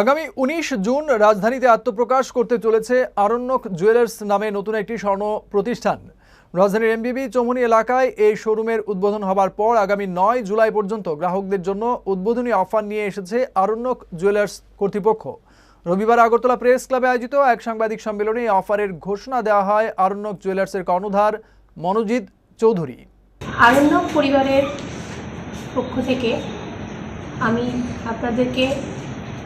আগামী উনিশ জুন রাজধানীতে আত্মপ্রকাশ করতে চলেছে আরণ্যক জুয়েলার্স নামে নতুন একটি স্বর্ণ প্রতিষ্ঠান। রাজধানীর এমবিবি চৌমুনি এলাকায় এই শোরুমের উদ্বোধন হবার পর আগামী নয় জুলাই পর্যন্ত গ্রাহকদের জন্য উদ্বোধনী অফার নিয়ে এসেছে আরণ্যক জুয়েলার্স কর্তৃপক্ষ। রবিবার আগরতলা প্রেস ক্লাবে আয়োজিত এক সাংবাদিক সম্মেলনে অফারের ঘোষণা দেওয়া হয় আরণ্যক জুয়েলার্সের কর্ণধার মনোজিৎ চৌধুরী। আরণ্যক পরিবারের পক্ষ থেকে আমি আপনাদেরকে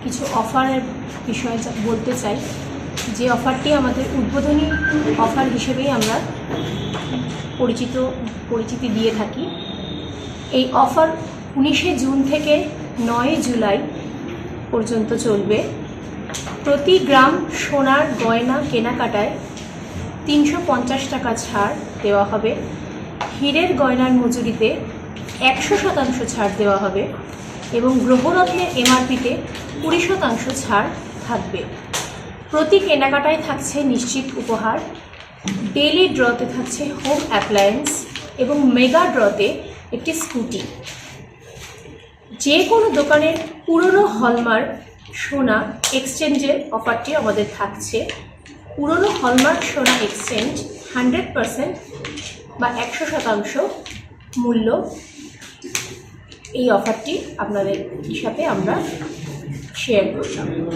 কিছু অফারের বিষয়ে বলতে চাই, যে অফারটি আমাদের উদ্বোধনী অফার হিসেবেই আমরা পরিচিত, পরিচিতি দিয়ে থাকি। এই অফার উনিশে জুন থেকে নয় জুলাই পর্যন্ত চলবে। প্রতি গ্রাম সোনার গয়না কেনাকাটায় তিনশো পঞ্চাশ টাকা ছাড় দেওয়া হবে। হীরের গয়নার মজুরিতে একশো শতাংশ ছাড় দেওয়া হবে এবং গ্রহরথের এমআরপিতে কুড়ি শতাংশ ছাড় থাকবে। প্রতি কেনাকাটায় থাকছে নিশ্চিত উপহার। ডেলি ড্রতে থাকছে হোম অ্যাপ্লায়েন্স এবং মেগা ড্রতে একটি স্কুটি। যে কোনো দোকানের পুরনো হলমার্ক, সোনা এক্সচেঞ্জের অফারটি আমাদের থাকছে। পুরনো হলমার্ক, সোনা এক্সচেঞ্জ হান্ড্রেড পারসেন্ট বা একশো শতাংশ মূল্য। এই অফারটি আপনাদের সাথে আমরা 却不想。